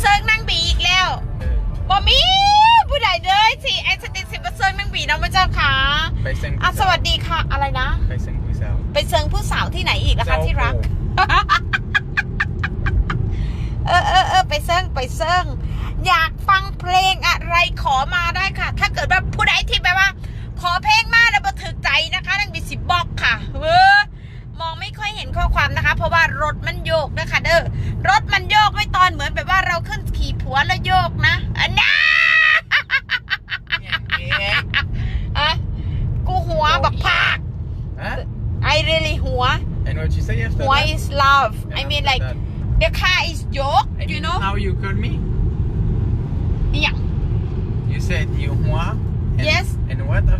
เซิร์งนั่งบีอีกแล้วบ่มีผู้ใดเลยสิไอสตินสิบเซิร์งนั่งบีน้องพรเจ้าขาไปเซิร์งอะสวัสดีค่ะอะไรนะ ไปเซิร์งผู้สาวไปเซิร์งผู้สาวที่ไหนอีกนะคะที่รัก เออเออเออไปเซิร์งไปเซิร์งอยากฟังเพลงอะไรขอมาได้ค่ะ ถ้าเกิดว่าผู้ใดที่แบบว่า ขอเพลงมาแล้ว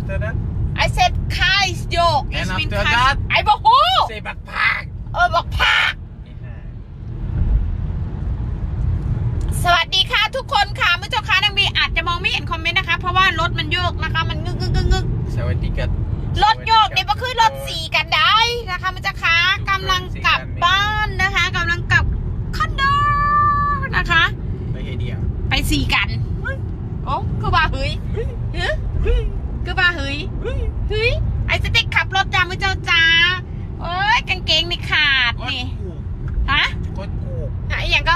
after that? I said car is joke And It's mean after car that? ไอ้บอกฮู้ Say back pack. เออบอกพากสวัสดีค่ะทุกคนค่ะเมื่อเจ้าค้านังมีอาจจะมองไม่เห็นคอมเมนต์นะคะ เพราะว่ารถมันโยกนะคะ มันงึกงึกงึกงึก Sawadikat. รถโยกเนี่ยก็คือรถสีกันได้นะคะมันจะค้ากำลังกลับบ้านนะคะกำลังกลับคอนโดนะคะ Bahagia. ไปสีกัน โอ้คือว่าเฮ้ยเฮ้ยคือว่าเฮ้ยเฮ้ยไอ้สติ๊กขับรถจ้ามือเจ้าจ้าโอ้ยกางเกงนี่ขาดนี่ ฮะ รถกู ไอ้อย่างก็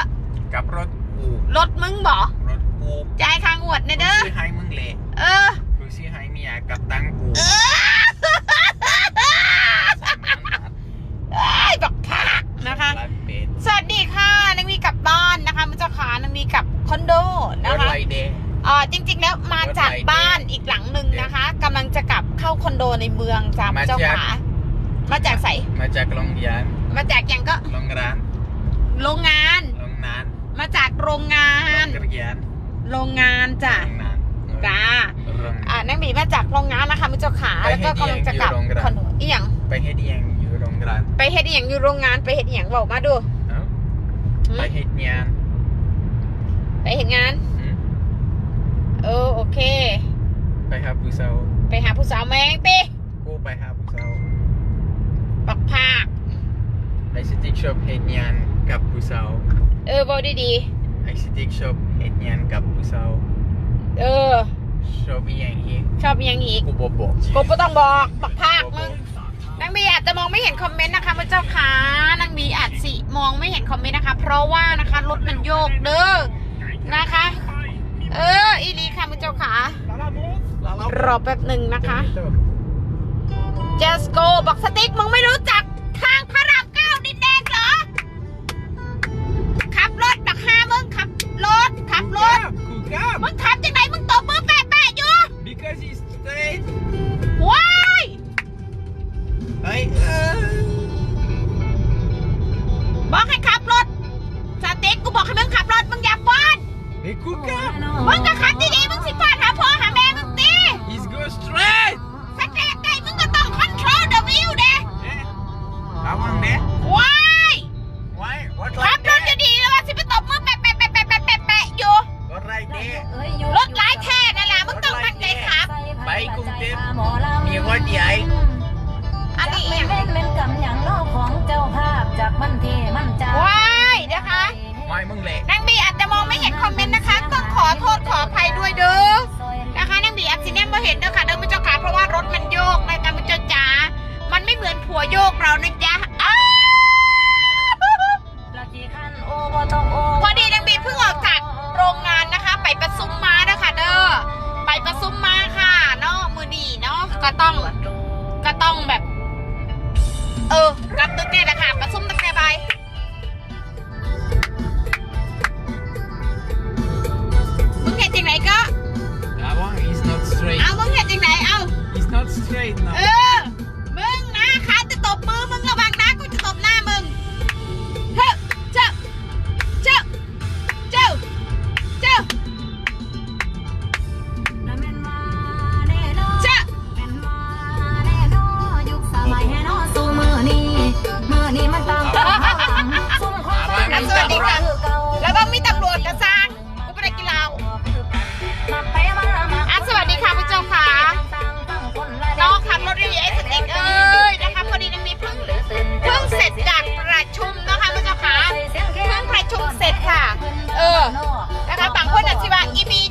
กับรถกู รถมึงบ่ รถกู จ่ายค่างวดเนี่ยเด้อ กูซื้อให้มึงเละ เออ กูซื้อให้เมียกับตังกู เออเอ้ยบักพากนะคะ ล้านเป็ด สวัสดีค่ะนังมีกลับบ้านนะคะมือเจ้าขานังมีกลับคอนโด ร นะ ถ คะ ไรเดย์ เอ่อจริง ๆ แล้วมาจากบ้านอีกหลังหนึ่งนะคะกำลังจะกลับเข้าคอนโดในเมืองจ้า มาจาก เจ้าขามาจากใส มาจากโรงเรียน มาจากยังก็ โรงร้าน โรงงาน โรงนาน มาจาก โรงงาโรนงเรียนโรงงานจ้ะโรงนานจ้าโรงอ่านังมีมาจากโรงงานนะคะมือเจ้าขาไปแล้วก็กำลังจะกลับให้เดียงอยู่โรงงานคอนโดอีหยังไปเฮ็ดเอียงอยู่โรงร้านไปเฮ็ดอหย่างอยู่โรงงานไปเฮ็ดอหย่างบอกมาดูเอ้าหืมไปเฮ็ดงานไปเฮ็ดงานหืมเออโอเค ไปหาผู้สาวไปหาผู้สาวแมงติกูไปหาผู้สาวปักพากไอสติ๊กช็อปเฮ็ดงานกับผู้สาวเออบอกดีไอสติ๊กช็อปเฮ็ดงานกับผู้สาวๆเออ ชอบอีหยังอีกชอบอหยังอีก กูบ่บอกกูก็ต้องบอกปักพากมึงนางบีอาจจะมองไม่เห็นคอมเมนต์นะคะพระเจ้าค่ะนางบีอาจสิมองไม่เห็นคอมเมนต์นะคะ เพราะว่านะคะรถมันโยกเด้อนะคะ เอออีลีค่ะพระเจ้าค่ะรอแป๊บหนึ่งนะคะ just go บอกสติ๊กมึงไม่รู้จัก บอกให้ขับรถสติ๊กกูบอกให้มึงขับรถ มึงอย่าป้อนไอ้กูกับมึง ไม่มึงเละนางบีอาจจะมองไม่เห็นคอมเมนต์นะคะ ต้องขอโทษขออภัยด้วยเด้อนะคะนางบีอับซิเนียมมาเห็นเด้อค่ะเด้อมุเจ้าขาเพราะว่ารถมันโยกนะคะมุจจ๋ามันไม่เหมือนผัวโยกเรานะจ๊ะอ้าะจีคันโอบ่ต้องโอพอดีนางบีเพิ่งออกจากโรงงานนะคะ ไปประซุมมาเด้อค่ะเด้อไปประซุมมาค่ะเนาะมือดีเนาะก็ต้องก็ต้องแบบ เออรับตึกเนี่ยแหละค่ะประซุมตั้งแต่บ่าย ประชุมนะคะผู้าค่ะเพิ่งประชุมเสร็จค่ะ เออ นะคะบางคนอาจจะว่าอีบี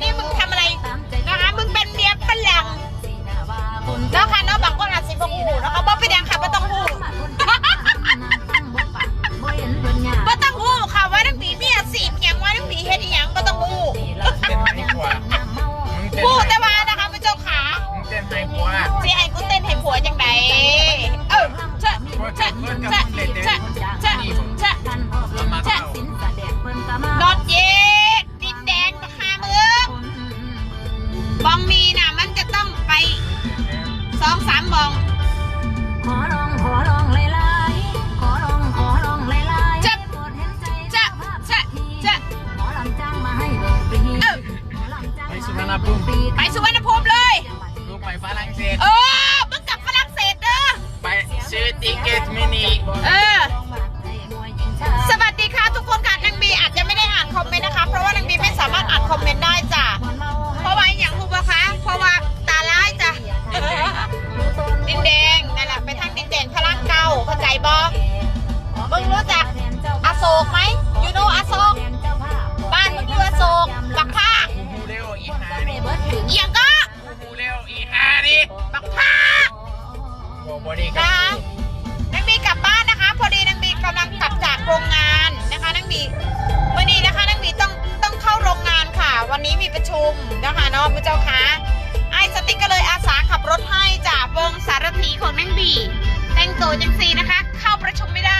แต่งตัวจังซีนะคะ เข้าประชุมไม่ได้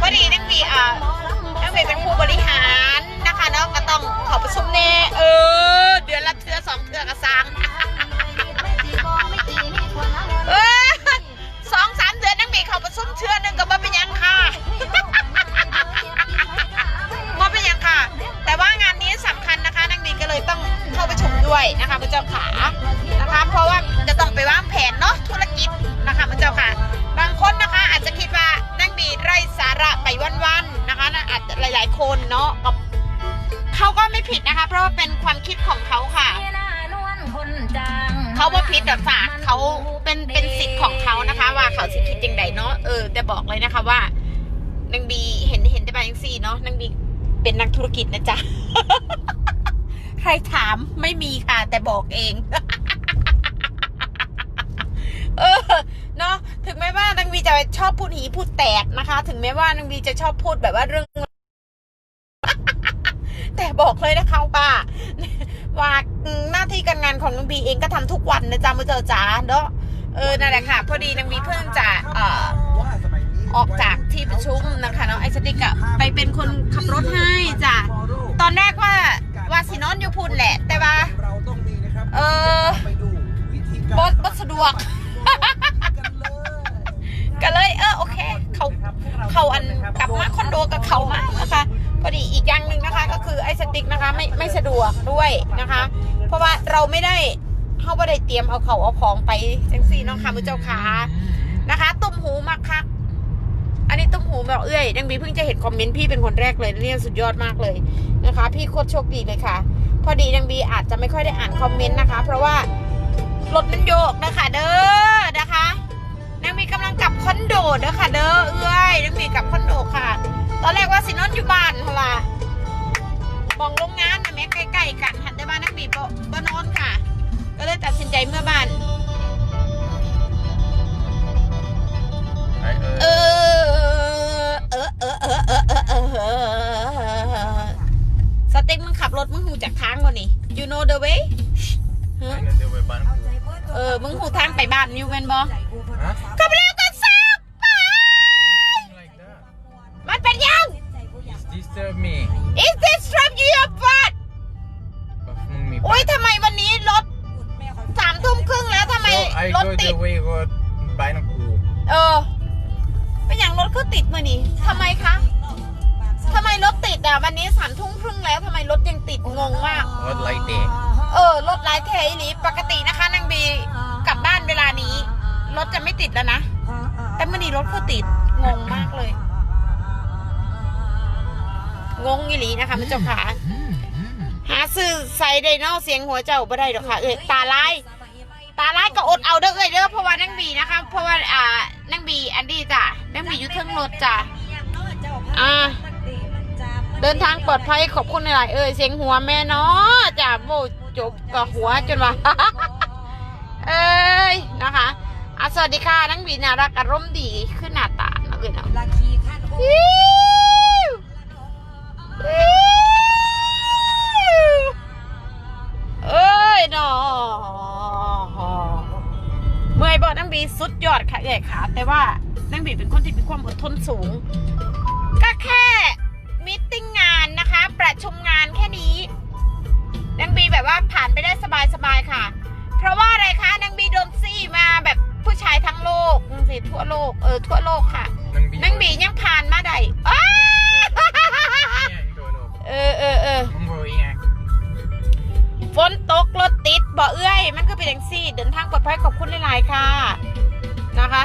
พอดีนางบีอ่านางบีเป็นผู้บริหารนะคะเนาะก็ต้องขอประชุมแน่เออ คนเนาะก็เขาก็ไม่ผิดนะคะ เพราะว่าเป็นความคิดของเขาค่ะ เขาว่าพิษแบบฝากเขาเป็นเป็นสิทธิ์ของเขานะคะ ว่าเขาสิคิดยังไงเนาะเออแต่บอกเลยนะคะว่านางบีเห็นเห็นแต่บางสี่เนาะนางบีเป็นนักธุรกิจนะจ๊ะใครถามไม่มีค่ะ แต่บอกเองเออเนาะถึงแม้ว่านางบีจะชอบพูดหีพูดแตกนะคะ ถึงแม้ว่านางบีจะชอบพูดแบบว่าเรื่องแต่ บอกเลยนะคะว่าว่าหน้าที่การงานของนางบีเองก็ทำทุกวันนะจ๊ะมือเจอจ๋าเนาะเออนั่นแหละค่ะ พอดีนางบีเพิ่งจะเอ่อออกจากที่ประชุมนะคะเนาะไอสติกะไปเป็นคนขับรถให้จ้ะตอนแรกว่าว่าสินอนอยู่พุ่นแหละ แต่ว่าเออบดบดสะดวก ก็เลยเออโอเค เขาเขาอันกลับมาคอนโดกับเขามานะคะ พอดีอีกอย่างหนึ่งนะคะ ก็คือไอ้สติ๊กนะคะ ไม่ไม่สะดวกด้วยนะคะ เพราะว่าเราไม่ได้เขาไม่ได้เตรียมเอาเขาเอาของไปจังซี่น้องค่ะมือเจ้าขานะคะตุ่มหูมากค่ะอันนี้ตุ่มหูแบบเอ้ยดังบีเพิ่งจะเห็นคอมเมนต์พี่เป็นคนแรกเลยเนี่ยสุดยอดมากเลยนะคะ พี่โคตรโชคดีเลยค่ะ พอดีดังบีอาจจะไม่ค่อยได้อ่านคอมเมนต์นะคะ เพราะว่ารถมันโยกนะคะเด้อนะคะนางมีกำลังกลับคอนโดเด้อค่ะเด้อเอ้ยนางมีกลับคอนโดค่ะ ตอนแรกว่าสินอนอยู่บ้านหั่นล่ะมองโรงงานนะแม่ใกล้ๆกันหันแต่บ้านนางบีบ่บ่นอนค่ะ ก็เลยตัดสินใจเมื่อบ้าน Nej, เอ eh, อเออเออเออเออเออเออเออสเต็กมึงขับรถมึงหูจากทางบ่นี่ you know the way ฮะ nej, det var ju bara en ko. เออมึงหูทางไปบ้านอยู่แม่นบ่ Huh? Disturb me. Is this from your butt Varför må min อุ้ยทำไมวันนี้รถสามทุ่มครึ่งแล้วทำไม So I รถ go ติด the way road by no ko. เออเป็นอย่างรถก็ติดมานี่ทำไมคะทำไมรถติดอะวันนี้สามทุ่มครึ่งแล้วทำไมรถยังติดงงมาก Vad like det? เออรถหลายเทอีหลีปกตินะคะนางบีกลับบ้านเวลานี้ รถจะไม่ติดแล้วนะ แต่เมื่อนี้รถก็ติดงงมากเลย งงอีหลีนะคะมันเจ้าขาหาซื้อใส่ไดโนเสียงหัวเจ้าบ่ได้ดอกค่ะเอ้ยตาลายตาลายก็อดเอาเด้อเอ้ยเด้อเพราะว่านั่งบีนะคะ เพราะว่าอ่านั่งบีอันดีจ้ะนั่งบีอยู่เทิงรถจ้ะอ่าเดินทางปลอดภัยขอบคุณหลายๆเอ้ยเสียงหัวแม่เนาะจ้ะโบจบกับหัวจนว่าเอ้ยนะคะอะสวัสดีค่ะนั่งบีน่ารักอารมณ์ดีขึ้นหน้าตาเนาะเอ้ยเนาะอิ๊วอิ๊ว เอ้ยหนอเมื่อยบอกนังบีสุดยอดค่ะใหญ่ขาแต่ว่านังบีเป็นคนที่มีความอดทนสูง ก็แค่มิทติ้งงานนะคะ ประชุมงานแค่นี้นังบีแบบว่าผ่านไปได้สบายๆค่ะ เพราะว่าอะไรคะนังบีโดนซี่มาแบบผู้ชายทั้งโลกจังสิทั่วโลกเออทั่วโลกค่ะ Nang bi. นังบียังผ่านมาได้อ้า Ingen då då. เออเออเออฝนตกรถติดบ่เอื้อย มันก็เป็นอย่างซี่ เดินทางปลอดภัยขอบคุณหลายๆค่ะ นะคะ